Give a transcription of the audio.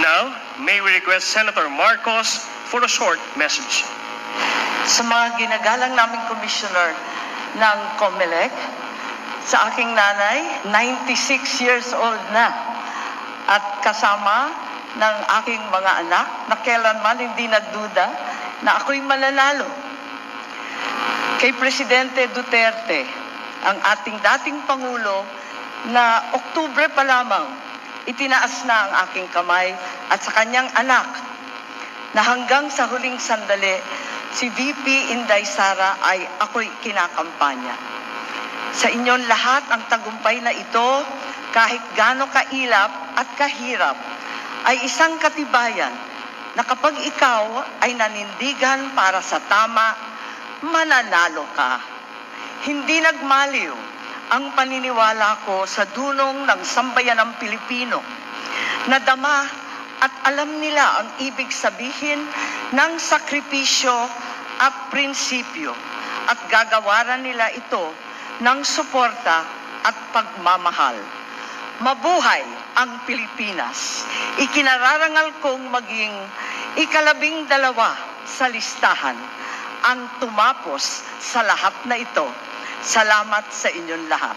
Now, may we request Senator Marcos for a short message. sa mga ginagalang naming commissioner ng COMELEC, sa aking nanay, 96 years old na, at kasama ng aking mga anak na kailanman hindi nagduda na ako'y mananalo. Kay Presidente Duterte, ang ating dating Pangulo, na Oktubre pa lamang, itinaas na ang aking kamay at sa kanyang anak na hanggang sa huling sandali, si VP Inday Sara ay ako'y kinakampanya. Sa inyong lahat ang tagumpay na ito, kahit gaano kailap at kahirap, ay isang katibayan na kapag ikaw ay nanindigan para sa tama, mananalo ka. Hindi nagmaliw ang paniniwala ko sa dunong ng sambayan ng Pilipino. Nadama at alam nila ang ibig sabihin ng sakripisyo at prinsipyo at gagawaran nila ito ng suporta at pagmamahal. Mabuhay ang Pilipinas. Ikinararangal kong maging ikalabing dalawa sa listahan ang tumapos sa lahat na ito. Salamat sa inyong lahat.